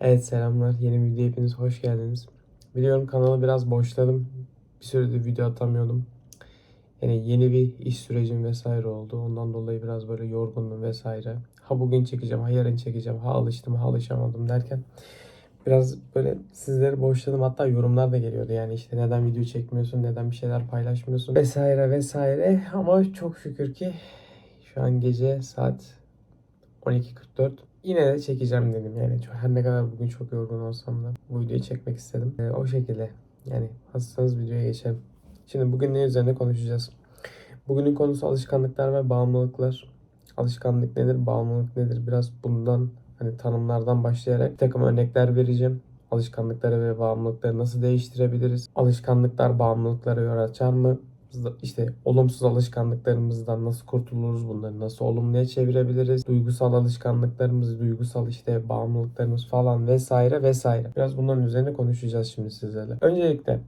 Evet selamlar. Yeni bir videoya hepiniz hoş geldiniz. Biliyorum kanalı biraz boşladım. Bir süredir video atamıyordum. Yani yeni bir iş sürecim vesaire oldu. Ondan dolayı biraz böyle yorgundum vesaire. Ha bugün çekeceğim, ha yarın çekeceğim, ha alıştım, ha alışamadım derken biraz böyle sizleri boşladım. Hatta yorumlar da geliyordu. Yani işte neden video çekmiyorsun, neden bir şeyler paylaşmıyorsun vesaire vesaire. Ama çok şükür ki şu an gece saat 12.44. Yine de çekeceğim dedim yani. Her ne kadar bugün çok yorgun olsam da bu videoyu çekmek istedim. Ee, o şekilde yani hazırsanız videoya geçelim. Şimdi bugün ne üzerine konuşacağız? Bugünün konusu alışkanlıklar ve bağımlılıklar. Alışkanlık nedir, bağımlılık nedir? Biraz bundan hani tanımlardan başlayarak bir takım örnekler vereceğim. Alışkanlıkları ve bağımlılıkları nasıl değiştirebiliriz? Alışkanlıklar bağımlılıklara yol açar mı? İşte olumsuz alışkanlıklarımızdan nasıl kurtuluruz bunları nasıl olumluya çevirebiliriz? Duygusal alışkanlıklarımız duygusal işte bağımlılıklarımız falan vesaire vesaire. Biraz bunların üzerine konuşacağız şimdi sizlerle. Öncelikle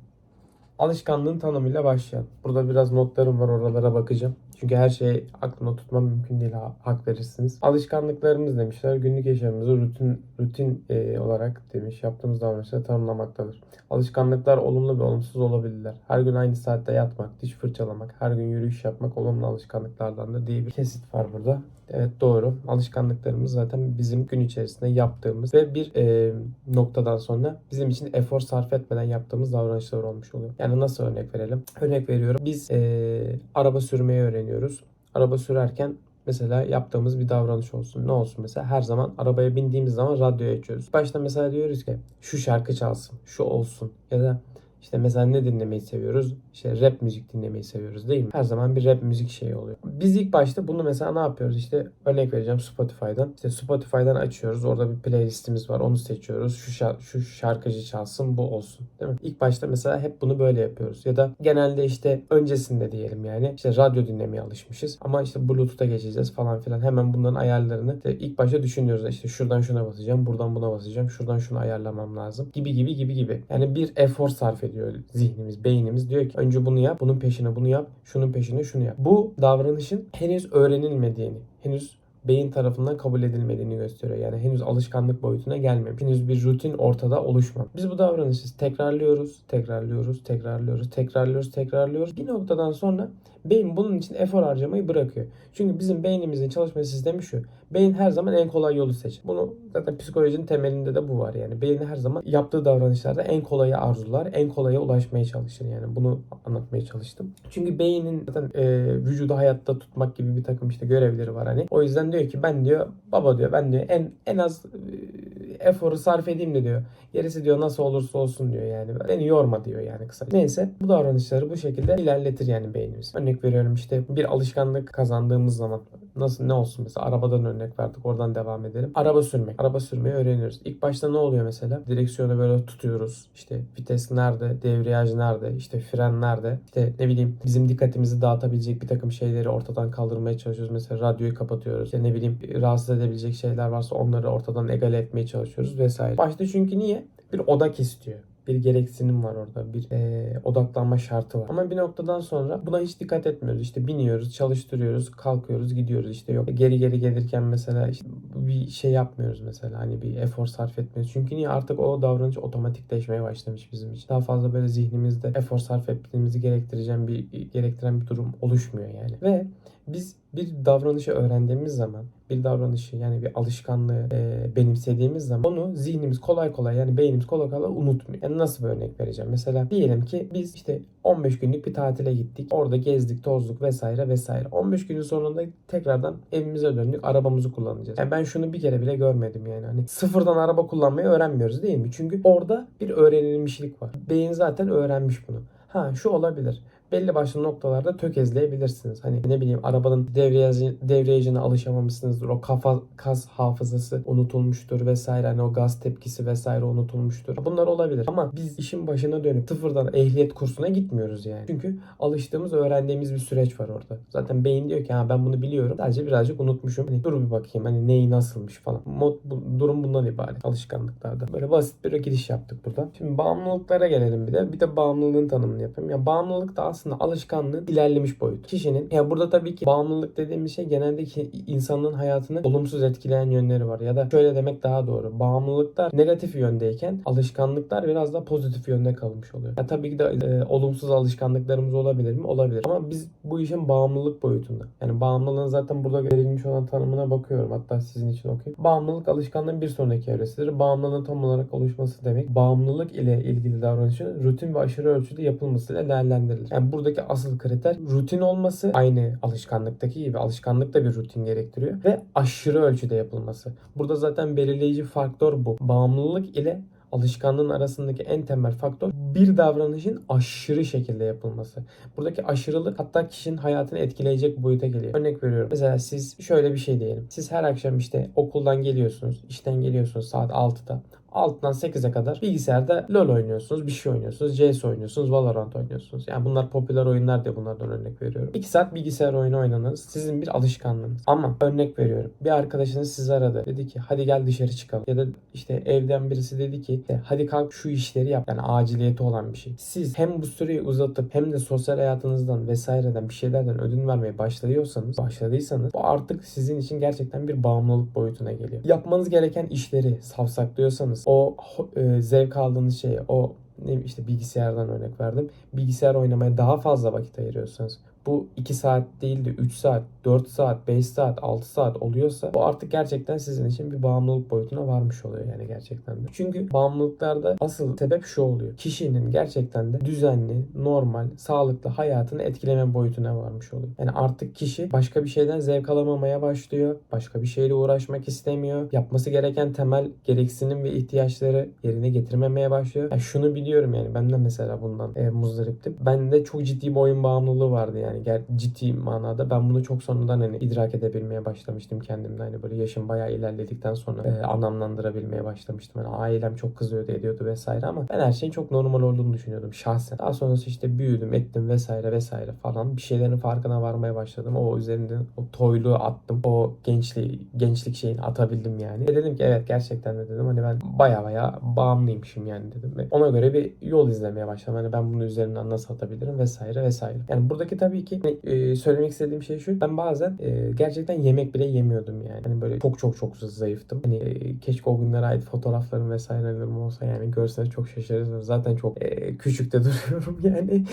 alışkanlığın tanımıyla başlayalım. Burada biraz notlarım var oralara bakacağım çünkü her şeyi aklımda tutmam mümkün değil ha- hak verirsiniz. Alışkanlıklarımız demişler günlük yaşamımızı rutin rutin e, olarak demiş yaptığımız davranışları tanımlamaktadır. Alışkanlıklar olumlu ve olumsuz olabilirler. Her gün aynı saatte yatmak, diş fırçalamak, her gün yürüyüş yapmak olumlu alışkanlıklardandır diye bir kesit var burada. Evet doğru. Alışkanlıklarımız zaten bizim gün içerisinde yaptığımız ve bir e, noktadan sonra bizim için efor sarf etmeden yaptığımız davranışlar olmuş oluyor. Yani nasıl örnek verelim? Örnek veriyorum. Biz e, araba sürmeyi öğreniyoruz. Araba sürerken mesela yaptığımız bir davranış olsun. Ne olsun mesela her zaman arabaya bindiğimiz zaman radyoyu açıyoruz. Başta mesela diyoruz ki şu şarkı çalsın, şu olsun ya da işte mesela ne dinlemeyi seviyoruz? İşte rap müzik dinlemeyi seviyoruz değil mi? Her zaman bir rap müzik şeyi oluyor. Biz ilk başta bunu mesela ne yapıyoruz? İşte örnek vereceğim Spotify'dan. İşte Spotify'dan açıyoruz. Orada bir playlistimiz var. Onu seçiyoruz. Şu, şar- şu şarkıcı çalsın bu olsun. Değil mi? İlk başta mesela hep bunu böyle yapıyoruz. Ya da genelde işte öncesinde diyelim yani. işte radyo dinlemeye alışmışız. Ama işte Bluetooth'a geçeceğiz falan filan. Hemen bunların ayarlarını işte ilk başta düşünüyoruz. İşte şuradan şuna basacağım. Buradan buna basacağım. Şuradan şunu ayarlamam lazım. Gibi gibi gibi gibi. Yani bir efor sarf ediyor zihnimiz, beynimiz. Diyor ki önce bunu yap, bunun peşine bunu yap, şunun peşine şunu yap. Bu davranışın henüz öğrenilmediğini, henüz beyin tarafından kabul edilmediğini gösteriyor. Yani henüz alışkanlık boyutuna gelmemiş. Henüz bir rutin ortada oluşmamış. Biz bu davranışı tekrarlıyoruz, tekrarlıyoruz, tekrarlıyoruz, tekrarlıyoruz, tekrarlıyoruz. Bir noktadan sonra beyin bunun için efor harcamayı bırakıyor. Çünkü bizim beynimizin çalışma sistemi şu. Beyin her zaman en kolay yolu seçer. Bunu zaten psikolojinin temelinde de bu var yani. Beyin her zaman yaptığı davranışlarda en kolayı arzular, en kolaya ulaşmaya çalışır yani. Bunu anlatmaya çalıştım. Çünkü beynin zaten e, vücudu hayatta tutmak gibi bir takım işte görevleri var hani. O yüzden diyor ki ben diyor baba diyor ben diyor en en az e, eforu sarf edeyim de diyor. Gerisi diyor nasıl olursa olsun diyor yani. Beni yorma diyor yani kısa. Neyse bu davranışları bu şekilde ilerletir yani beynimiz. Örnek veriyorum işte bir alışkanlık kazandığımız zaman nasıl ne olsun mesela arabadan örnek verdik oradan devam edelim. Araba sürmek. Araba sürmeyi öğreniyoruz. İlk başta ne oluyor mesela? Direksiyonu böyle tutuyoruz. İşte vites nerede? Devriyaj nerede? İşte fren nerede? İşte ne bileyim bizim dikkatimizi dağıtabilecek bir takım şeyleri ortadan kaldırmaya çalışıyoruz. Mesela radyoyu kapatıyoruz. İşte ne bileyim rahatsız edebilecek şeyler varsa onları ortadan egale etmeye çalışıyoruz vesaire. Başta çünkü niye? Bir odak istiyor bir gereksinim var orada. Bir e, odaklanma şartı var. Ama bir noktadan sonra buna hiç dikkat etmiyoruz. İşte biniyoruz, çalıştırıyoruz, kalkıyoruz, gidiyoruz. İşte yok geri geri gelirken mesela işte bir şey yapmıyoruz mesela. Hani bir efor sarf etmiyoruz. Çünkü niye artık o davranış otomatikleşmeye başlamış bizim için. Daha fazla böyle zihnimizde efor sarf etmemizi gerektireceğim bir gerektiren bir durum oluşmuyor yani. Ve biz bir davranışı öğrendiğimiz zaman bir davranışı yani bir alışkanlığı e, benimsediğimiz zaman onu zihnimiz kolay kolay yani beynimiz kolay kolay unutmuyor. Yani nasıl bir örnek vereceğim? Mesela diyelim ki biz işte 15 günlük bir tatile gittik. Orada gezdik, tozduk vesaire vesaire. 15 günün sonunda tekrardan evimize döndük. Arabamızı kullanacağız. Yani ben şunu bir kere bile görmedim yani. Hani sıfırdan araba kullanmayı öğrenmiyoruz değil mi? Çünkü orada bir öğrenilmişlik var. Beyin zaten öğrenmiş bunu. Ha şu olabilir belli başlı noktalarda tökezleyebilirsiniz. Hani ne bileyim arabanın devriyajı, devriyajına alışamamışsınızdır. O kafa kas hafızası unutulmuştur vesaire. Hani o gaz tepkisi vesaire unutulmuştur. Bunlar olabilir. Ama biz işin başına dönüp sıfırdan ehliyet kursuna gitmiyoruz yani. Çünkü alıştığımız, öğrendiğimiz bir süreç var orada. Zaten beyin diyor ki ha ben bunu biliyorum. Sadece birazcık unutmuşum. Hani dur bir bakayım hani neyi nasılmış falan. Mod, bu, durum bundan ibaret alışkanlıklarda. Böyle basit bir giriş yaptık burada. Şimdi bağımlılıklara gelelim bir de. Bir de bağımlılığın tanımını yapayım. Ya bağımlılık da aslında aslında alışkanlığın ilerlemiş boyutu. Kişinin ya burada tabii ki bağımlılık dediğimiz şey genelde ki insanın hayatını olumsuz etkileyen yönleri var. Ya da şöyle demek daha doğru. Bağımlılıklar negatif yöndeyken alışkanlıklar biraz da pozitif yönde kalmış oluyor. Ya tabii ki de e, olumsuz alışkanlıklarımız olabilir mi? Olabilir. Ama biz bu işin bağımlılık boyutunda. Yani bağımlılığın zaten burada verilmiş olan tanımına bakıyorum. Hatta sizin için okuyayım. Bağımlılık alışkanlığın bir sonraki evresidir. Bağımlılığın tam olarak oluşması demek bağımlılık ile ilgili davranışın rutin ve aşırı ölçüde yapılmasıyla değerlendirilir. Yani buradaki asıl kriter rutin olması aynı alışkanlıktaki gibi alışkanlık da bir rutin gerektiriyor ve aşırı ölçüde yapılması. Burada zaten belirleyici faktör bu. Bağımlılık ile alışkanlığın arasındaki en temel faktör bir davranışın aşırı şekilde yapılması. Buradaki aşırılık hatta kişinin hayatını etkileyecek boyuta geliyor. Örnek veriyorum. Mesela siz şöyle bir şey diyelim. Siz her akşam işte okuldan geliyorsunuz, işten geliyorsunuz saat 6'da. 6'dan 8'e kadar bilgisayarda LoL oynuyorsunuz, bir şey oynuyorsunuz, CS oynuyorsunuz, Valorant oynuyorsunuz. Yani bunlar popüler oyunlar diye bunlardan örnek veriyorum. 2 saat bilgisayar oyunu oynanız sizin bir alışkanlığınız. Ama örnek veriyorum. Bir arkadaşınız sizi aradı. Dedi ki hadi gel dışarı çıkalım. Ya da işte evden birisi dedi ki "E, hadi kalk şu işleri yap. Yani aciliyeti olan bir şey. Siz hem bu süreyi uzatıp hem de sosyal hayatınızdan vesaireden bir şeylerden ödün vermeye başlıyorsanız, başladıysanız bu artık sizin için gerçekten bir bağımlılık boyutuna geliyor. Yapmanız gereken işleri savsaklıyorsanız o e, zevk aldığınız şeye, o ne işte bilgisayardan örnek verdim. Bilgisayar oynamaya daha fazla vakit ayırıyorsanız bu 2 saat değil de 3 saat, 4 saat, 5 saat, 6 saat oluyorsa bu artık gerçekten sizin için bir bağımlılık boyutuna varmış oluyor yani gerçekten de. Çünkü bağımlılıklarda asıl sebep şu oluyor. Kişinin gerçekten de düzenli, normal, sağlıklı hayatını etkileme boyutuna varmış oluyor. Yani artık kişi başka bir şeyden zevk alamamaya başlıyor. Başka bir şeyle uğraşmak istemiyor. Yapması gereken temel gereksinim ve ihtiyaçları yerine getirmemeye başlıyor. Yani şunu biliyorum yani ben de mesela bundan e, muzdariptim. Bende çok ciddi bir oyun bağımlılığı vardı yani yani ciddi manada ben bunu çok sonradan hani idrak edebilmeye başlamıştım kendimde hani böyle yaşım bayağı ilerledikten sonra e, anlamlandırabilmeye başlamıştım. Hani ailem çok kızıyordu ediyordu vesaire ama ben her şeyin çok normal olduğunu düşünüyordum şahsen. Daha sonrası işte büyüdüm ettim vesaire vesaire falan bir şeylerin farkına varmaya başladım. O üzerinde o toyluğu attım. O gençliği gençlik şeyini atabildim yani. Ve dedim ki evet gerçekten de dedim hani ben baya baya bağımlıymışım yani dedim. Ve ona göre bir yol izlemeye başladım. Hani ben bunun üzerinden nasıl atabilirim vesaire vesaire. Yani buradaki tabii ki hani, e, söylemek istediğim şey şu. Ben bazen e, gerçekten yemek bile yemiyordum yani. Hani böyle çok çok çok zayıftım. Hani e, keşke o günlere ait fotoğraflarım vesairelerim olsa yani görseniz çok şaşırırsınız. Zaten çok küçük de duruyorum yani.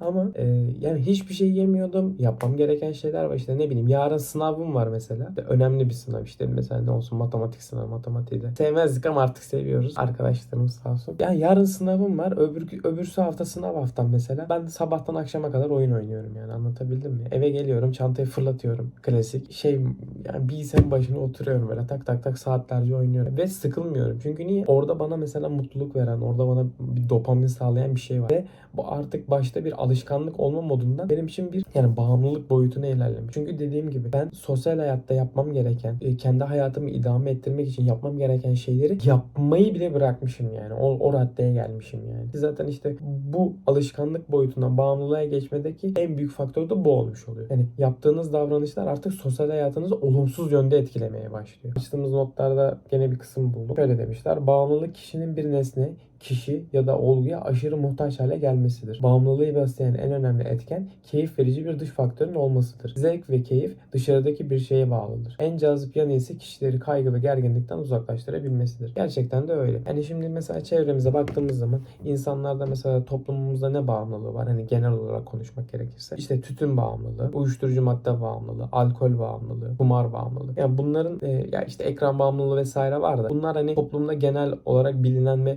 Ama yani hiçbir şey yemiyordum. Yapmam gereken şeyler var. İşte ne bileyim yarın sınavım var mesela. Önemli bir sınav işte mesela ne olsun matematik sınavı matematiği de. Sevmezdik ama artık seviyoruz. Arkadaşlarımız sağ olsun. Yani yarın sınavım var. Öbür, öbürsü hafta sınav haftam mesela. Ben sabahtan akşama kadar oyun oynuyorum yani anlatabildim mi? Eve geliyorum çantayı fırlatıyorum. Klasik şey yani bilgisayarın başına oturuyorum böyle tak tak tak saatlerce oynuyorum. Ve sıkılmıyorum. Çünkü niye? Orada bana mesela mutluluk veren, orada bana bir dopamin sağlayan bir şey var. Ve bu artık başta bir alışkanlık olma modundan benim için bir yani bağımlılık boyutuna ilerlemiş. Çünkü dediğim gibi ben sosyal hayatta yapmam gereken, e, kendi hayatımı idame ettirmek için yapmam gereken şeyleri yapmayı bile bırakmışım yani. O, o raddeye gelmişim yani. Zaten işte bu alışkanlık boyutundan bağımlılığa geçmedeki en büyük faktör de bu olmuş oluyor. Yani yaptığınız davranışlar artık sosyal hayatınızı olumsuz yönde etkilemeye başlıyor. Açtığımız notlarda gene bir kısım buldum. Şöyle demişler. Bağımlılık kişinin bir nesne, kişi ya da olguya aşırı muhtaç hale gelmesidir. Bağımlılığı besleyen en önemli etken keyif verici bir dış faktörün olmasıdır. Zevk ve keyif dışarıdaki bir şeye bağlıdır. En cazip yanı ise kişileri kaygı ve gerginlikten uzaklaştırabilmesidir. Gerçekten de öyle. Yani şimdi mesela çevremize baktığımız zaman insanlarda mesela toplumumuzda ne bağımlılığı var? Hani genel olarak konuşmak gerekirse. İşte tütün bağımlılığı, uyuşturucu madde bağımlılığı, alkol bağımlılığı, kumar bağımlılığı. Yani bunların e, ya işte ekran bağımlılığı vesaire var da bunlar hani toplumda genel olarak bilinen ve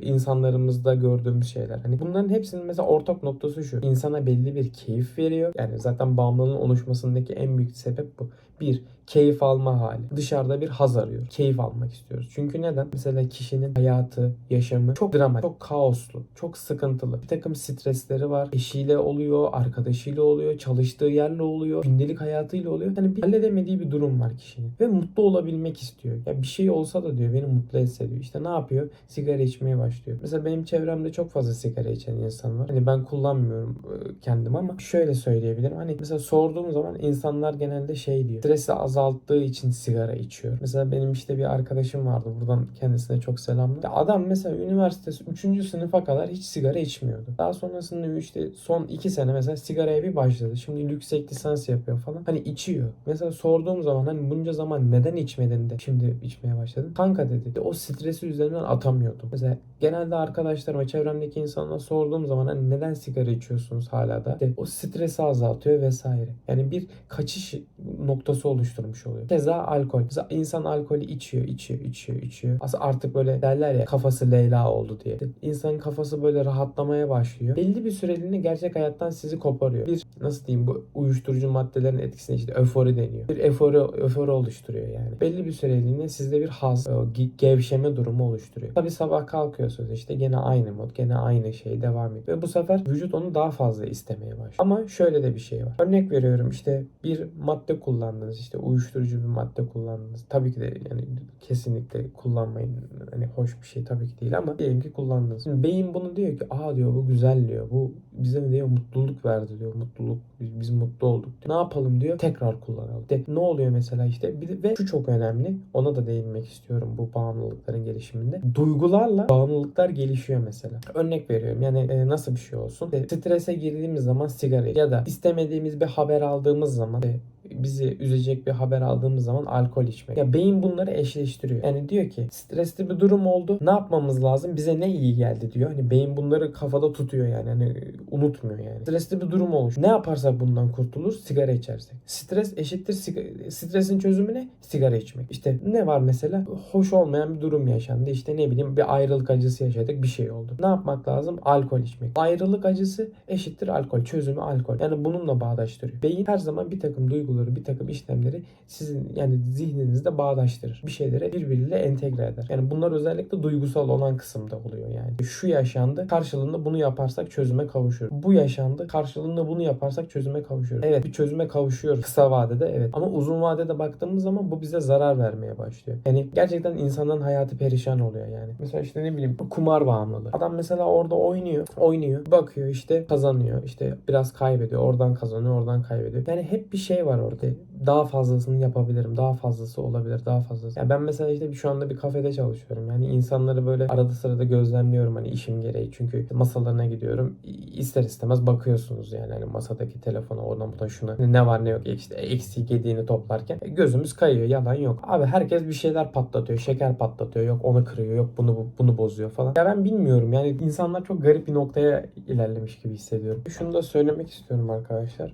insanlarımızda gördüğümüz şeyler. Hani bunların hepsinin mesela ortak noktası şu. İnsana belli bir keyif veriyor. Yani zaten bağımlılığın oluşmasındaki en büyük sebep bu. Bir, keyif alma hali. Dışarıda bir haz arıyor. Keyif almak istiyoruz. Çünkü neden? Mesela kişinin hayatı, yaşamı çok dramatik, çok kaoslu, çok sıkıntılı. Bir takım stresleri var. Eşiyle oluyor, arkadaşıyla oluyor, çalıştığı yerle oluyor, gündelik hayatıyla oluyor. Yani bir halledemediği bir durum var kişinin. Ve mutlu olabilmek istiyor. Ya bir şey olsa da diyor beni mutlu etse diyor. İşte ne yapıyor? Sigara içmeye başlıyor. Mesela benim çevremde çok fazla sigara içen insan var. Hani ben kullanmıyorum e, kendim ama şöyle söyleyebilirim. Hani mesela sorduğum zaman insanlar genelde şey diyor. Stresi azalttığı için sigara içiyor. Mesela benim işte bir arkadaşım vardı. Buradan kendisine çok selamlar. Adam mesela üniversitesi 3. sınıfa kadar hiç sigara içmiyordu. Daha sonrasında işte son 2 sene mesela sigaraya bir başladı. Şimdi yüksek lisans yapıyor falan. Hani içiyor. Mesela sorduğum zaman hani bunca zaman neden içmedin de şimdi içmeye başladın. Kanka dedi. O stresi üzerinden atamıyordum. Mesela genelde arkadaşlarıma, çevremdeki insanlara sorduğum zaman hani neden sigara içiyorsunuz hala da? İşte o stresi azaltıyor vesaire. Yani bir kaçış noktası oluşturmuş oluyor. Keza alkol. Mesela insan alkolü içiyor, içiyor, içiyor, içiyor. Aslında artık böyle derler ya kafası Leyla oldu diye. İnsanın kafası böyle rahatlamaya başlıyor. Belli bir süreliğine gerçek hayattan sizi koparıyor. Bir nasıl diyeyim bu uyuşturucu maddelerin etkisine işte öfori deniyor. Bir öfori, öfori oluşturuyor yani. Belli bir süreliğine sizde bir haz, ge- gevşeme durumu oluşturuyor. Tabi sabah kalkıyorsunuz işte gene aynı mod, gene aynı şey devam ediyor. Ve bu sefer vücut onu daha fazla istemeye başlıyor. Ama şöyle de bir şey var. Örnek veriyorum işte bir madde kullandınız işte uyuşturucu bir madde kullandınız. Tabii ki de yani kesinlikle kullanmayın. Hani hoş bir şey tabii ki değil ama diyelim ki kullandınız. Şimdi beyin bunu diyor ki aa diyor bu güzel diyor. Bu bize diyor mutluluk verdi diyor. Mutluluk biz, biz mutlu olduk diyor. Ne yapalım diyor. Tekrar kullanalım. De, ne oluyor mesela işte bir ve şu çok önemli. Ona da değinmek istiyorum bu bağımlılıkların gelişiminde. Duygularla bağımlılıklar gelişiyor mesela. Örnek veriyorum yani e, nasıl bir şey olsun. E, strese girdiğimiz zaman sigara ya da istemediğimiz bir haber aldığımız zaman e, bizi üzecek bir haber aldığımız zaman alkol içmek. Ya beyin bunları eşleştiriyor. Yani diyor ki stresli bir durum oldu. Ne yapmamız lazım? Bize ne iyi geldi diyor. Hani beyin bunları kafada tutuyor yani. Hani unutmuyor yani. Stresli bir durum olmuş. Ne yaparsak bundan kurtulur? Sigara içersek. Stres eşittir sigara. Stresin çözümü ne? Sigara içmek. İşte ne var mesela? Hoş olmayan bir durum yaşandı. İşte ne bileyim bir ayrılık acısı yaşadık. Bir şey oldu. Ne yapmak lazım? Alkol içmek. Ayrılık acısı eşittir alkol. Çözümü alkol. Yani bununla bağdaştırıyor. Beyin her zaman bir takım duyguları, bir takım işlemleri sizin yani zihninizde bağdaştırır. Bir şeyleri birbiriyle entegre eder. Yani bunlar özellikle duygusal olan kısımda oluyor yani. Şu yaşandı. Karşılığında bunu yaparsak çözüme kavuşuyoruz. Bu yaşandı. Karşılığında bunu yaparsak çözüme kavuşuyoruz. Evet bir çözüme kavuşuyoruz kısa vadede evet. Ama uzun vadede baktığımız zaman bu bize zarar vermeye başlıyor. Yani gerçekten insanların hayatı perişan oluyor yani. Mesela işte ne bileyim kumar bağımlılığı. Adam mesela orada oynuyor. Oynuyor. Bakıyor işte kazanıyor. İşte biraz kaybediyor. Oradan kazanıyor. Oradan kaybediyor. Yani hep bir şey var orada. Daha fazlasını yapabilirim. Daha fazlası olabilir. Daha fazlası. Yani ben mesela işte şu anda bir kafede çalışıyorum. Yani insanları böyle arada sırada gözlemliyorum hani işim gereği. Çünkü masalarına gidiyorum. İster istemez bakıyorsunuz yani hani masadaki telefona oradan buradan şuna ne var ne yok işte eksik yediğini toplarken e, gözümüz kayıyor. Yalan yok. Abi herkes bir şeyler patlatıyor. Şeker patlatıyor. Yok onu kırıyor. Yok bunu bunu bozuyor falan. Ya ben bilmiyorum yani insanlar çok garip bir noktaya ilerlemiş gibi hissediyorum. Şunu da söylemek istiyorum arkadaşlar.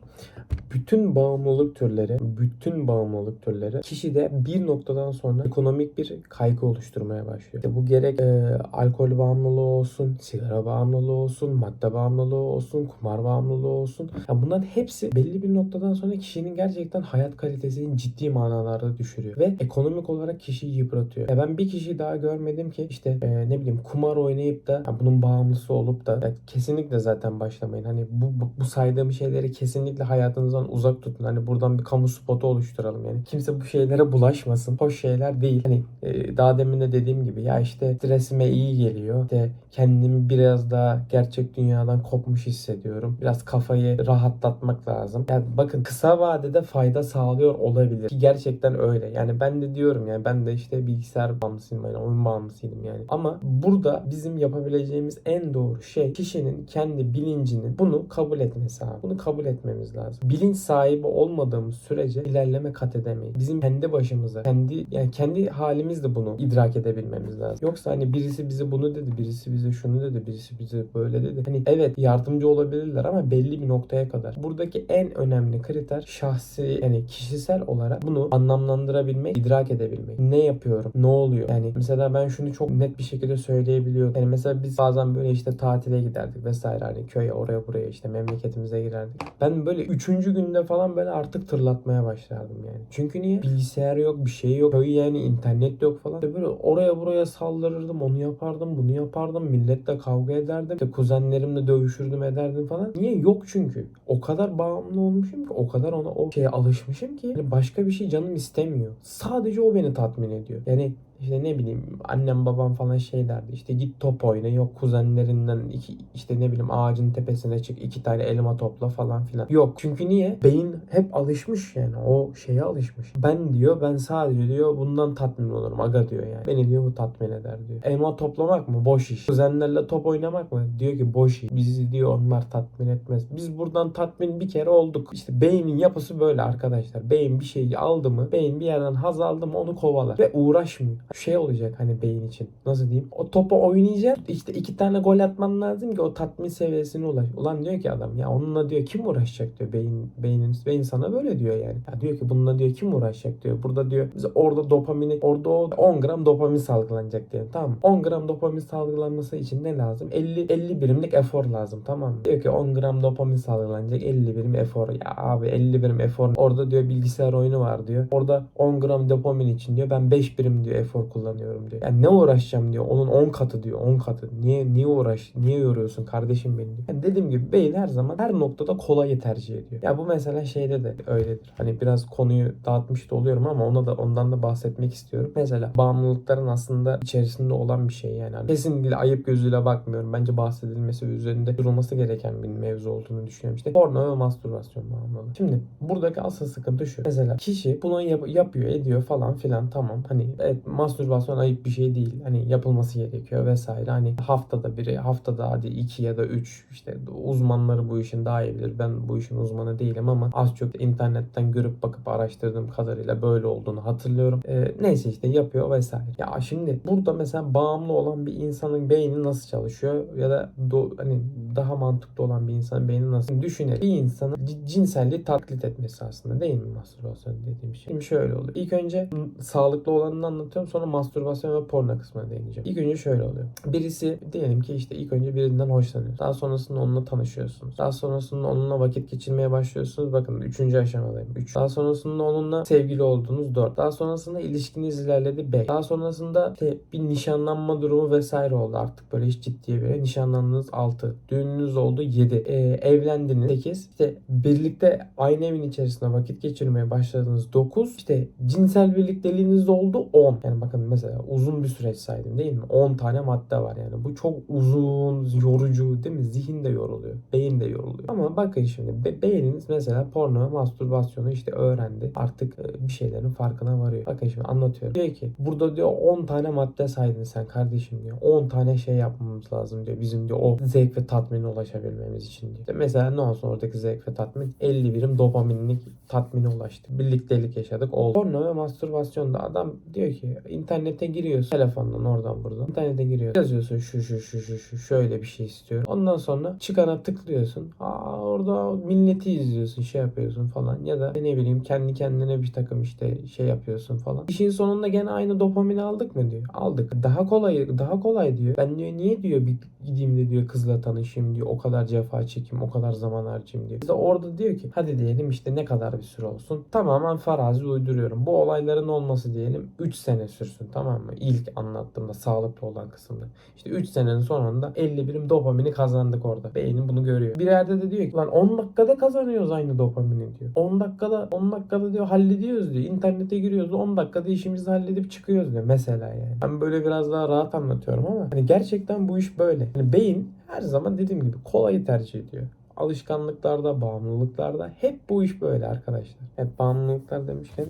Bütün bağımlılık türleri, bütün bağımlılık türleri kişide bir noktadan sonra ekonomik bir kaygı oluşturmaya başlıyor. İşte bu gerek e, alkol bağımlılığı olsun, sigara bağımlılığı olsun, madde bağımlılığı olsun, kumar bağımlılığı olsun. Ya bunların hepsi belli bir noktadan sonra kişinin gerçekten hayat kalitesini ciddi manalarda düşürüyor ve ekonomik olarak kişiyi yıpratıyor. Ya ben bir kişi daha görmedim ki işte e, ne bileyim kumar oynayıp da ya bunun bağımlısı olup da ya kesinlikle zaten başlamayın. Hani bu, bu, bu saydığım şeyleri kesinlikle hayatınızdan uzak tutun. Hani buradan bir kamu spotu oluşturalım yani. Kimse bu şeylere bulaşmasın. Hoş şeyler değil. Hani e, daha demin de dediğim gibi ya işte stresime iyi geliyor. İşte kendimi biraz daha gerçek dünyadan kopmuş hissediyorum. Biraz kafayı rahatlatmak lazım. Yani bakın kısa vadede fayda sağlıyor olabilir. Ki gerçekten öyle. Yani ben de diyorum yani ben de işte bilgisayar bağımlısıyım yani oyun bağımlısıydım yani. Ama burada bizim yapabileceğimiz en doğru şey kişinin kendi bilincinin bunu kabul etmesi abi. Bunu kabul etmemiz lazım. Bilinç sahibi olmadığımız sürece ilerleme kat edemeyiz. Bizim kendi başımıza, kendi yani kendi halimizde bunu idrak edebilmemiz lazım. Yoksa hani birisi bize bunu dedi, birisi bize şunu dedi, birisi bize böyle dedi. Hani evet yardımcı olabilirler ama belli bir noktaya kadar. Buradaki en önemli kriter şahsi yani kişisel olarak bunu anlamlandırabilmek, idrak edebilmek. Ne yapıyorum? Ne oluyor? Yani mesela ben şunu çok net bir şekilde söyleyebiliyorum. Yani mesela biz bazen böyle işte tatile giderdik vesaire hani köye oraya buraya işte memleketimize girerdik. Ben böyle üçüncü günde falan böyle artık tırlatmaya başlardım yani. Çünkü niye? Bilgisayar yok, bir şey yok. Köy yani internet yok falan. İşte böyle oraya buraya saldırırdım, onu yapardım, bunu yapardım. Milletle kavga ederdim. İşte kuzenlerimle dövüşürdüm ederdim falan. Niye? Yok çünkü. O kadar bağımlı olmuşum ki, o kadar ona o şeye alışmışım ki yani başka bir şey canım istemiyor. Sadece o beni tatmin ediyor. Yani işte ne bileyim annem babam falan şey derdi işte git top oyna yok kuzenlerinden iki, işte ne bileyim ağacın tepesine çık iki tane elma topla falan filan. Yok çünkü niye? Beyin hep alışmış yani o şeye alışmış. Ben diyor ben sadece diyor bundan tatmin olurum aga diyor yani. Beni diyor bu tatmin eder diyor. Elma toplamak mı? Boş iş. Kuzenlerle top oynamak mı? Diyor ki boş iş. Bizi diyor onlar tatmin etmez. Biz buradan tatmin bir kere olduk. İşte beynin yapısı böyle arkadaşlar. Beyin bir şeyi aldı mı, beyin bir yerden haz aldı mı onu kovalar. Ve uğraşmıyor. Şey olacak hani beyin için. Nasıl diyeyim? O topu oynayacak. İşte iki tane gol atman lazım ki o tatmin seviyesine ulaş. Ulan diyor ki adam ya onunla diyor kim uğraşacak diyor beyin beynin beyin sana böyle diyor yani. Ya diyor ki bununla diyor kim uğraşacak diyor. Burada diyor orada dopamini orada o 10 gram dopamin salgılanacak diyor. Tamam mı? 10 gram dopamin salgılanması için ne lazım? 50 50 birimlik efor lazım tamam? Diyor ki 10 gram dopamin salgılanacak 50 birim efor. Ya abi 50 birim efor. Orada diyor bilgisayar oyunu var diyor. Orada 10 gram dopamin için diyor ben 5 birim diyor efor kullanıyorum diyor. Yani ne uğraşacağım diyor. Onun 10 katı diyor. 10 katı. Niye niye uğraş? Niye yoruyorsun kardeşim beni diyor. Yani dediğim gibi beyin her zaman her noktada kolayı tercih ediyor. Ya bu mesela şeyde de öyledir. Hani biraz konuyu dağıtmış da oluyorum ama ona da ondan da bahsetmek istiyorum. Mesela bağımlılıkların aslında içerisinde olan bir şey yani. Hani kesinlikle ayıp gözüyle bakmıyorum. Bence bahsedilmesi üzerinde durulması gereken bir mevzu olduğunu düşünüyorum. İşte porno ve mastürbasyon bağımlılığı. Şimdi buradaki asıl sıkıntı şu. Mesela kişi bunu yap- yapıyor, ediyor falan filan tamam. Hani evet, mastürbasyon ayıp bir şey değil. Hani yapılması gerekiyor vesaire. Hani haftada biri, haftada hadi iki ya da üç işte uzmanları bu işin daha iyi bilir. Ben bu işin uzmanı değilim ama az çok internetten görüp bakıp araştırdığım kadarıyla böyle olduğunu hatırlıyorum. Ee, neyse işte yapıyor vesaire. Ya şimdi burada mesela bağımlı olan bir insanın beyni nasıl çalışıyor ya da do- hani daha mantıklı olan bir insanın beyni nasıl düşünelim. Bir insanın cinselliği taklit etmesi aslında değil mi mastürbasyon dediğim şey? Şimdi şöyle oluyor. İlk önce sağlıklı olanını anlatıyorum sonra mastürbasyon ve porno kısmına değineceğim. İlk önce şöyle oluyor. Birisi diyelim ki işte ilk önce birinden hoşlanıyor. Daha sonrasında onunla tanışıyorsunuz. Daha sonrasında onunla vakit geçirmeye başlıyorsunuz. Bakın üçüncü aşamadayım. Üç. Daha sonrasında onunla sevgili oldunuz. Dört. Daha sonrasında ilişkiniz ilerledi. Beş. Daha sonrasında işte bir nişanlanma durumu vesaire oldu. Artık böyle hiç ciddiye bile nişanlandınız. Altı. Düğününüz oldu. Yedi. Ee, evlendiniz. Sekiz. İşte birlikte aynı evin içerisinde vakit geçirmeye başladınız. Dokuz. İşte cinsel birlikteliğiniz oldu. On. Yani bakın mesela uzun bir süreç saydım değil mi? 10 tane madde var yani. Bu çok uzun, yorucu değil mi? Zihin de yoruluyor. Beyin de yoruluyor. Ama bakın şimdi be- beyniniz mesela porno mastürbasyonu işte öğrendi. Artık e, bir şeylerin farkına varıyor. Bakın şimdi anlatıyorum. Diyor ki burada diyor 10 tane madde saydın sen kardeşim diyor. 10 tane şey yapmamız lazım diyor. Bizim diyor o zevk ve tatmine ulaşabilmemiz için diyor. İşte mesela ne olsun oradaki zevk ve tatmin? 50 birim dopaminlik tatmine ulaştık. Birliktelik yaşadık. Oldu. Porno ve mastürbasyonda adam diyor ki internete giriyorsun. Telefondan oradan buradan. İnternete giriyor. Yazıyorsun şu şu şu şu şu şöyle bir şey istiyorum. Ondan sonra çıkana tıklıyorsun. Aa orada milleti izliyorsun şey yapıyorsun falan. Ya da ne bileyim kendi kendine bir takım işte şey yapıyorsun falan. İşin sonunda gene aynı dopamini aldık mı diyor. Aldık. Daha kolay daha kolay diyor. Ben diyor niye diyor bir gideyim de diyor kızla tanışayım diyor. O kadar cefa çekeyim, o kadar zaman harcayayım diyor. İşte orada diyor ki hadi diyelim işte ne kadar bir süre olsun. Tamamen farazi uyduruyorum. Bu olayların olması diyelim 3 sene sürsün tamam mı? İlk anlattığımda sağlıklı olan kısımda. İşte 3 senenin sonunda 50 birim dopamini kazandık orada. Beynin bunu görüyor. Bir yerde de diyor ki lan 10 dakikada kazanıyoruz aynı dopamini diyor. 10 dakikada 10 dakikada diyor hallediyoruz diyor. İnternete giriyoruz 10 dakikada işimizi halledip çıkıyoruz diyor mesela yani. Ben böyle biraz daha rahat anlatıyorum ama hani gerçekten bu iş böyle. Hani beyin her zaman dediğim gibi kolayı tercih ediyor alışkanlıklarda, bağımlılıklarda hep bu iş böyle arkadaşlar. Hep bağımlılıklar demişken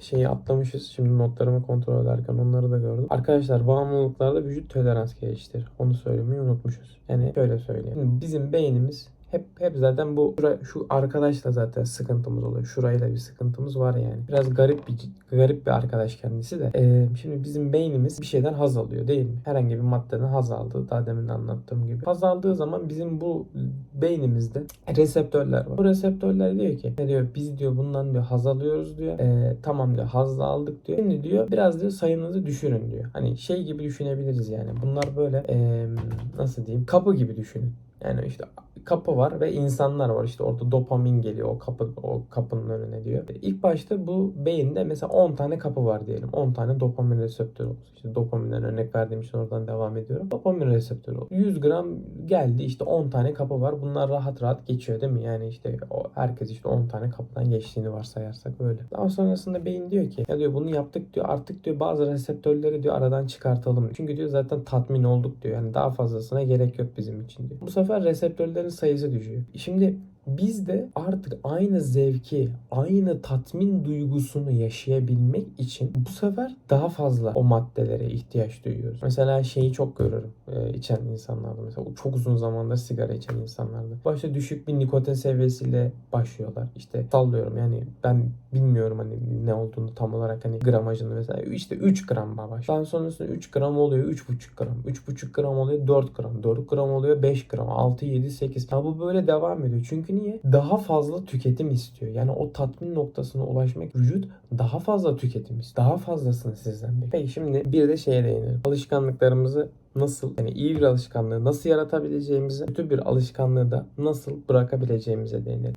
şeyi atlamışız. Şimdi notlarımı kontrol ederken onları da gördüm. Arkadaşlar bağımlılıklarda vücut tolerans geliştirir. Onu söylemeyi unutmuşuz. Yani şöyle söyleyeyim. Bizim beynimiz hep hep zaten bu şura- şu arkadaşla zaten sıkıntımız oluyor. Şurayla bir sıkıntımız var yani. Biraz garip bir garip bir arkadaş kendisi de. Ee, şimdi bizim beynimiz bir şeyden haz alıyor değil mi? Herhangi bir maddeden haz aldı. Daha demin de anlattığım gibi. Haz aldığı zaman bizim bu beynimizde reseptörler var. Bu reseptörler diyor ki ne diyor biz diyor bundan diyor haz alıyoruz diyor. Ee, tamam diyor haz da aldık diyor. Şimdi diyor biraz diyor sayınızı düşürün diyor. Hani şey gibi düşünebiliriz yani. Bunlar böyle ee, nasıl diyeyim kapı gibi düşünün. Yani işte kapı var ve insanlar var. İşte orada dopamin geliyor o kapı o kapının önüne diyor. İlk başta bu beyinde mesela 10 tane kapı var diyelim. 10 tane dopamin reseptörü olsun. İşte dopaminden örnek verdiğim için oradan devam ediyorum. Dopamin reseptörü oldu. 100 gram geldi işte 10 tane kapı var. Bunlar rahat rahat geçiyor değil mi? Yani işte herkes işte 10 tane kapıdan geçtiğini varsayarsak öyle. Daha sonrasında beyin diyor ki ya diyor bunu yaptık diyor artık diyor bazı reseptörleri diyor aradan çıkartalım. Çünkü diyor zaten tatmin olduk diyor. Yani daha fazlasına gerek yok bizim için diyor. Bu sefer reseptörlerin sayısı düşüyor. Şimdi biz de artık aynı zevki, aynı tatmin duygusunu yaşayabilmek için bu sefer daha fazla o maddelere ihtiyaç duyuyoruz. Mesela şeyi çok görürüm e, içen insanlarda. Mesela çok uzun zamandır sigara içen insanlarda. Başta düşük bir nikotin seviyesiyle başlıyorlar. İşte sallıyorum yani ben bilmiyorum hani ne olduğunu tam olarak hani gramajını mesela. İşte 3 gram baş. Daha sonrasında 3 gram oluyor 3,5 gram. 3,5 gram oluyor 4 gram. 4 gram oluyor 5 gram. 6, 7, 8. Ya bu böyle devam ediyor. Çünkü niye? Daha fazla tüketim istiyor. Yani o tatmin noktasına ulaşmak vücut daha fazla tüketim istiyor. Daha fazlasını sizden bekliyor. Peki şimdi bir de şeye değinelim. Alışkanlıklarımızı nasıl yani iyi bir alışkanlığı nasıl yaratabileceğimizi, kötü bir alışkanlığı da nasıl bırakabileceğimize değinelim.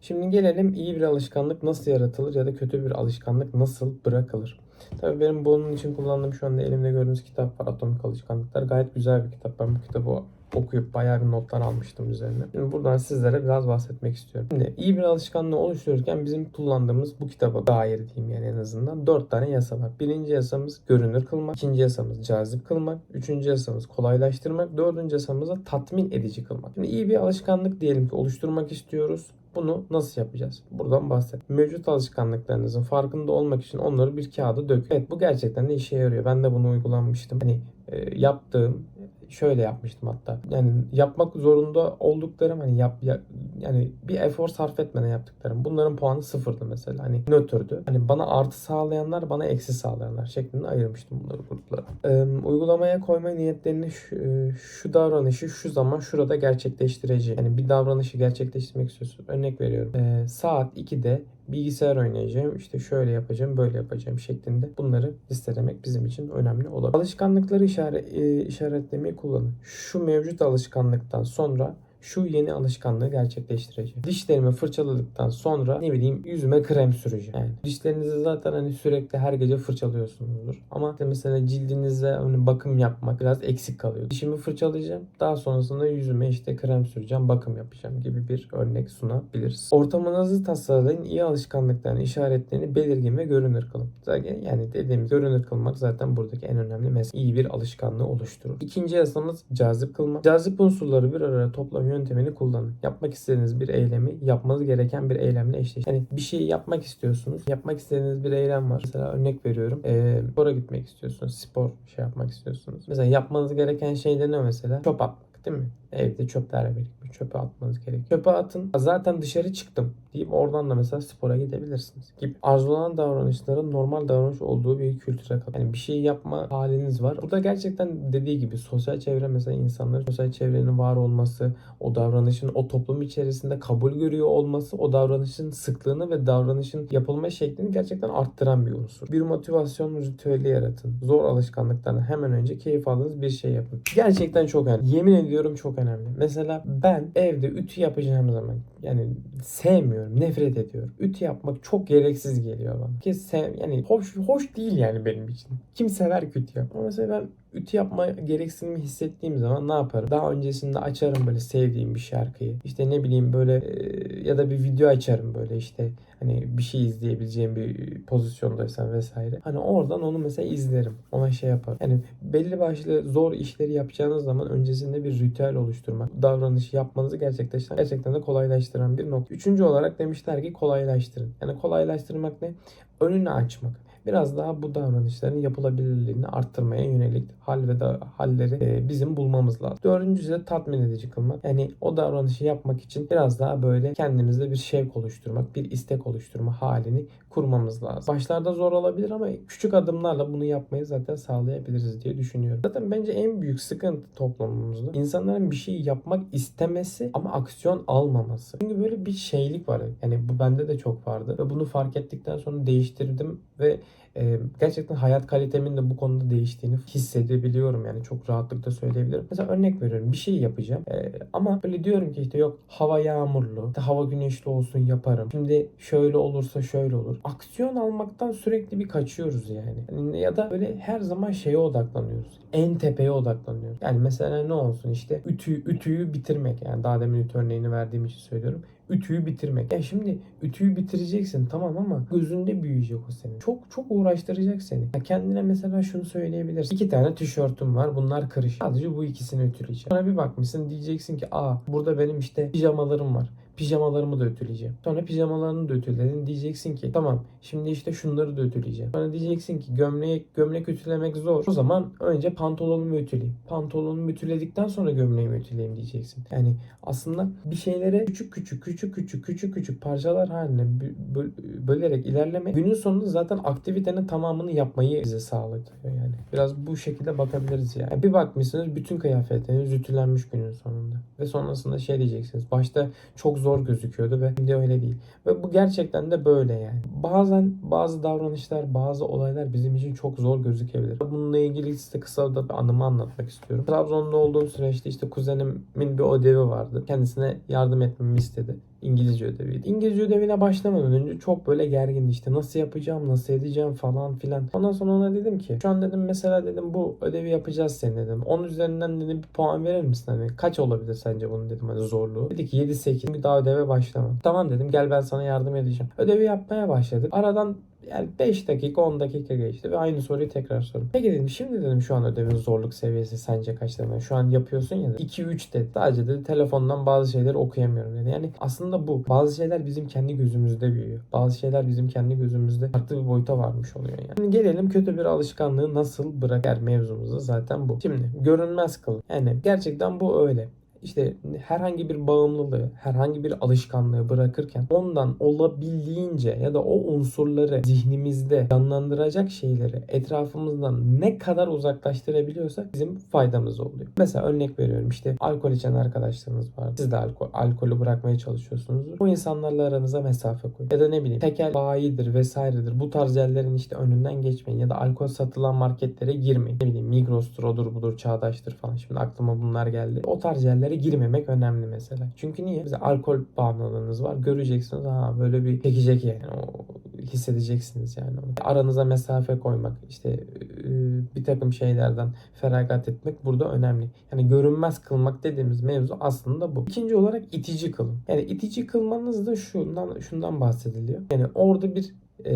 Şimdi gelelim iyi bir alışkanlık nasıl yaratılır ya da kötü bir alışkanlık nasıl bırakılır. Tabii benim bunun için kullandığım şu anda elimde gördüğünüz kitap var. Atomik Alışkanlıklar. Gayet güzel bir kitap. Ben bu kitabı okuyup bayağı bir notlar almıştım üzerine. Şimdi buradan sizlere biraz bahsetmek istiyorum. Şimdi iyi bir alışkanlığı oluştururken bizim kullandığımız bu kitaba dair diyeyim yani en azından dört tane yasa var. Birinci yasamız görünür kılmak. ikinci yasamız cazip kılmak. Üçüncü yasamız kolaylaştırmak. Dördüncü yasamız da tatmin edici kılmak. Şimdi iyi bir alışkanlık diyelim ki oluşturmak istiyoruz. Bunu nasıl yapacağız? Buradan bahset. Mevcut alışkanlıklarınızın farkında olmak için onları bir kağıda dök. Evet bu gerçekten de işe yarıyor. Ben de bunu uygulanmıştım. Hani e, yaptığım şöyle yapmıştım hatta. Yani yapmak zorunda olduklarım hani yap, ya- yani bir efor sarf etmeden yaptıklarım. Bunların puanı sıfırdı mesela. Hani nötrdü. Hani bana artı sağlayanlar bana eksi sağlayanlar şeklinde ayırmıştım bunları gruplara. Ee, uygulamaya koyma niyetlerini şu, e, şu davranışı şu zaman şurada gerçekleştireceğim. Yani bir davranışı gerçekleştirmek istiyorsun. Örnek veriyorum. Ee, saat 2'de bilgisayar oynayacağım, işte şöyle yapacağım, böyle yapacağım şeklinde bunları listelemek bizim için önemli olabilir. Alışkanlıkları işaret, e, işaretlemeyi kullanın. Şu mevcut alışkanlıktan sonra şu yeni alışkanlığı gerçekleştireceğim. Dişlerimi fırçaladıktan sonra ne bileyim yüzüme krem süreceğim. Yani dişlerinizi zaten hani sürekli her gece fırçalıyorsunuzdur. Ama işte mesela cildinize hani bakım yapmak biraz eksik kalıyor. Dişimi fırçalayacağım. Daha sonrasında yüzüme işte krem süreceğim, bakım yapacağım gibi bir örnek sunabiliriz. Ortamınızı tasarlayın. iyi alışkanlıkların işaretlerini belirgin ve görünür kılın. Zaten yani dediğimiz görünür kılmak zaten buradaki en önemli mesele. İyi bir alışkanlığı oluşturur. İkinci yasamız cazip kılmak. Cazip unsurları bir araya toplama yöntemini kullanın. Yapmak istediğiniz bir eylemi yapmanız gereken bir eylemle eşleştirin. Yani bir şeyi yapmak istiyorsunuz. Yapmak istediğiniz bir eylem var. Mesela örnek veriyorum. Ee, spora gitmek istiyorsunuz. Spor şey yapmak istiyorsunuz. Mesela yapmanız gereken şey de ne mesela? Çöp atmak değil mi? Evde çöpler birikmiş. Çöpe atmanız gerekiyor. Çöpe atın. Zaten dışarı çıktım deyip oradan da mesela spora gidebilirsiniz. Gibi. Arzulanan davranışların normal davranış olduğu bir kültüre katın. Yani bir şey yapma haliniz var. Burada gerçekten dediği gibi sosyal çevre mesela insanların sosyal çevrenin var olması, o davranışın o toplum içerisinde kabul görüyor olması, o davranışın sıklığını ve davranışın yapılma şeklini gerçekten arttıran bir unsur. Bir motivasyon ritüeli yaratın. Zor alışkanlıklarına hemen önce keyif aldığınız bir şey yapın. Gerçekten çok önemli. Yemin ediyorum çok önemli. Mesela ben evde ütü yapacağım zaman yani sevmiyorum, nefret ediyorum. Ütü yapmak çok gereksiz geliyor bana. Ki sev, yani hoş hoş değil yani benim için. Kim sever ki ütü yapmayı? Ama mesela ben ütü yapma gereksinimi hissettiğim zaman ne yaparım? Daha öncesinde açarım böyle sevdiğim bir şarkıyı. İşte ne bileyim böyle e, ya da bir video açarım böyle işte hani bir şey izleyebileceğim bir pozisyondaysam vesaire. Hani oradan onu mesela izlerim. Ona şey yaparım. Yani belli başlı zor işleri yapacağınız zaman öncesinde bir ritüel oluşturmak, davranışı yapmanızı gerçekleştiren, gerçekten de kolaylaştıran bir nokta. Üçüncü olarak demişler ki kolaylaştırın. Yani kolaylaştırmak ne? Önünü açmak biraz daha bu davranışların yapılabilirliğini arttırmaya yönelik hal ve da halleri e, bizim bulmamız lazım. Dördüncüsü de tatmin edici kılmak. Yani o davranışı yapmak için biraz daha böyle kendimizde bir şevk oluşturmak, bir istek oluşturma halini kurmamız lazım. Başlarda zor olabilir ama küçük adımlarla bunu yapmayı zaten sağlayabiliriz diye düşünüyorum. Zaten bence en büyük sıkıntı toplumumuzda insanların bir şey yapmak istemesi ama aksiyon almaması. Çünkü böyle bir şeylik var. Yani bu bende de çok vardı ve bunu fark ettikten sonra değiştirdim ve e, gerçekten hayat kalitemin de bu konuda değiştiğini hissedebiliyorum. Yani çok rahatlıkla söyleyebilirim. Mesela örnek veriyorum bir şey yapacağım. E, ama böyle diyorum ki işte yok hava yağmurlu, işte hava güneşli olsun yaparım. Şimdi şöyle olursa şöyle olur. Aksiyon almaktan sürekli bir kaçıyoruz yani. Yani ya da böyle her zaman şeye odaklanıyoruz. En tepeye odaklanıyoruz. Yani mesela ne olsun işte ütüyü, ütüyü bitirmek. Yani daha demin ütü örneğini verdiğim için söylüyorum ütüyü bitirmek. Ya şimdi ütüyü bitireceksin tamam ama gözünde büyüyecek o senin. Çok çok uğraştıracak seni. Ya kendine mesela şunu söyleyebilirsin. İki tane tişörtüm var. Bunlar kırış. Sadece bu ikisini ütüleyeceğim. Sonra bir bakmışsın diyeceksin ki aa burada benim işte pijamalarım var pijamalarımı da ütüleyeceğim. Sonra pijamalarını da ütüledin. Diyeceksin ki tamam şimdi işte şunları da ütüleyeceğim. Sonra diyeceksin ki gömlek gömlek ütülemek zor. O zaman önce pantolonumu ütüleyeyim. Pantolonumu ütüledikten sonra gömleğimi ütüleyeyim diyeceksin. Yani aslında bir şeylere küçük küçük küçük küçük küçük küçük parçalar haline bö- bö- bölerek ilerleme günün sonunda zaten aktivitenin tamamını yapmayı bize sağlıyor yani. Biraz bu şekilde bakabiliriz yani. Yani Bir bakmışsınız bütün kıyafetleriniz ütülenmiş günün sonunda. Ve sonrasında şey diyeceksiniz. Başta çok zor gözüküyordu ve şimdi öyle değil. Ve bu gerçekten de böyle yani. Bazen bazı davranışlar, bazı olaylar bizim için çok zor gözükebilir. Bununla ilgili size kısa da bir anımı anlatmak istiyorum. Trabzon'da olduğum süreçte işte kuzenimin bir ödevi vardı. Kendisine yardım etmemi istedi. İngilizce ödeviydi. İngilizce ödevine başlamadan önce çok böyle gergindi işte nasıl yapacağım, nasıl edeceğim falan filan. Ondan sonra ona dedim ki şu an dedim mesela dedim bu ödevi yapacağız senin dedim. Onun üzerinden dedim bir puan verir misin hani kaç olabilir sence bunun dedim hani zorluğu. Dedi ki 7-8 bir daha ödeve başlamadım. Tamam dedim gel ben sana yardım edeceğim. Ödevi yapmaya başladık. Aradan yani 5 dakika 10 dakika geçti ve aynı soruyu tekrar sordum. Peki dedim şimdi dedim şu an ödevin zorluk seviyesi sence kaç dedim. Şu an yapıyorsun ya 2-3 dedi. Sadece dedi telefondan bazı şeyleri okuyamıyorum dedi. Yani aslında bu. Bazı şeyler bizim kendi gözümüzde büyüyor. Bazı şeyler bizim kendi gözümüzde farklı bir boyuta varmış oluyor yani. Şimdi gelelim kötü bir alışkanlığı nasıl bırakır mevzumuz da zaten bu. Şimdi görünmez kıl. Yani gerçekten bu öyle işte herhangi bir bağımlılığı, herhangi bir alışkanlığı bırakırken ondan olabildiğince ya da o unsurları zihnimizde canlandıracak şeyleri etrafımızdan ne kadar uzaklaştırabiliyorsak bizim faydamız oluyor. Mesela örnek veriyorum işte alkol içen arkadaşlarınız var. Siz de alkol, alkolü bırakmaya çalışıyorsunuzdur. O insanlarla aranıza mesafe koyun. Ya da ne bileyim tekel bayidir vesairedir. Bu tarz yerlerin işte önünden geçmeyin. Ya da alkol satılan marketlere girmeyin. Ne bileyim Migros'tur, odur budur, Çağdaş'tır falan. Şimdi aklıma bunlar geldi. O tarz yerlere girmemek önemli mesela. Çünkü niye? Mesela alkol bağımlılığınız var. Göreceksiniz ha böyle bir çekecek yani. O hissedeceksiniz yani onu. Aranıza mesafe koymak, işte e, bir takım şeylerden feragat etmek burada önemli. Yani görünmez kılmak dediğimiz mevzu aslında bu. İkinci olarak itici kılın. Yani itici kılmanız da şundan şundan bahsediliyor. Yani orada bir e,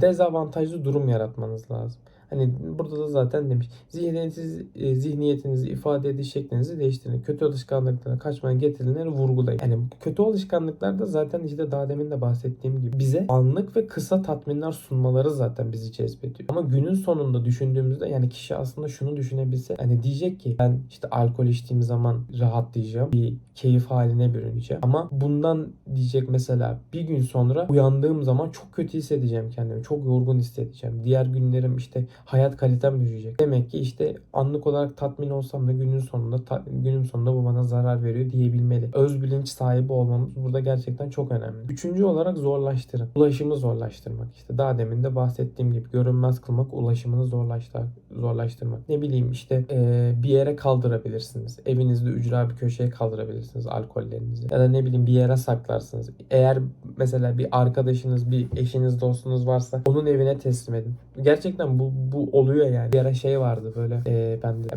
dezavantajlı durum yaratmanız lazım. Hani burada da zaten demiş. Zihniyetiniz, e, zihniyetinizi ifade ediş şeklinizi değiştirin. Kötü alışkanlıklara kaçmanın getirilerini vurgulayın. Yani kötü alışkanlıklar da zaten işte daha demin de bahsettiğim gibi bize anlık ve kısa tatminler sunmaları zaten bizi cezbediyor. Ama günün sonunda düşündüğümüzde yani kişi aslında şunu düşünebilse hani diyecek ki ben işte alkol içtiğim zaman rahatlayacağım. Bir keyif haline bürüneceğim. Ama bundan diyecek mesela bir gün sonra uyandığım zaman çok kötü hissedeceğim kendimi. Çok yorgun hissedeceğim. Diğer günlerim işte hayat kalitem düşecek. Demek ki işte anlık olarak tatmin olsam da günün sonunda ta- günün sonunda bu bana zarar veriyor diyebilmeli. Öz bilinç sahibi olmamız burada gerçekten çok önemli. Üçüncü olarak zorlaştırın. Ulaşımı zorlaştırmak. İşte daha demin de bahsettiğim gibi görünmez kılmak, ulaşımını zorlaştır zorlaştırmak. Ne bileyim işte e, bir yere kaldırabilirsiniz. Evinizde ücra bir köşeye kaldırabilirsiniz alkollerinizi. Ya da ne bileyim bir yere saklarsınız. Eğer mesela bir arkadaşınız, bir eşiniz, dostunuz varsa onun evine teslim edin. Gerçekten bu bu oluyor yani. Bir ara şey vardı böyle e, ben de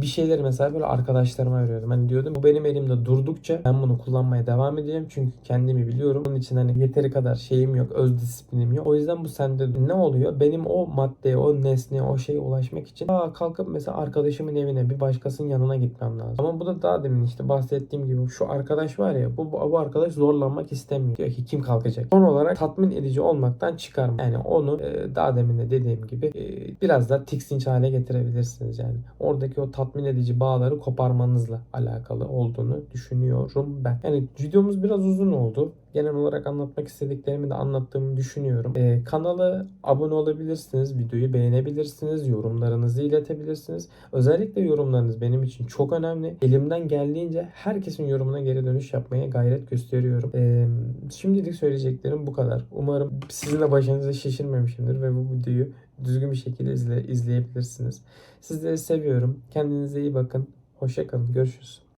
bir- şeyleri mesela böyle arkadaşlarıma veriyordum. Hani diyordum bu benim elimde durdukça ben bunu kullanmaya devam edeceğim. Çünkü kendimi biliyorum. Bunun için hani yeteri kadar şeyim yok. Öz disiplinim yok. O yüzden bu sende ne oluyor? Benim o maddeye, o nesneye, o şeye ulaşmak için aa, kalkıp mesela arkadaşımın evine bir başkasının yanına gitmem lazım. Ama bu da daha demin işte bahsettiğim gibi şu arkadaş var ya bu, bu arkadaş zorlanmak istemiyor. Diyor ki kim kalkacak? Son olarak tatmin edici olmaktan çıkarma. Yani onu e, daha demin de dediğim gibi e, biraz da tiksinç hale getirebilirsiniz yani. Oradaki o tatmin edici bağları koparmanızla alakalı olduğunu düşünüyorum ben. Yani videomuz biraz uzun oldu. Genel olarak anlatmak istediklerimi de anlattığımı düşünüyorum. Ee, kanala abone olabilirsiniz, videoyu beğenebilirsiniz, yorumlarınızı iletebilirsiniz. Özellikle yorumlarınız benim için çok önemli. Elimden geldiğince herkesin yorumuna geri dönüş yapmaya gayret gösteriyorum. Ee, şimdilik söyleyeceklerim bu kadar. Umarım sizin de başınızı şişirmemişimdir ve bu videoyu düzgün bir şekilde izle, izleyebilirsiniz. Sizleri seviyorum. Kendinize iyi bakın. Hoşçakalın. Görüşürüz.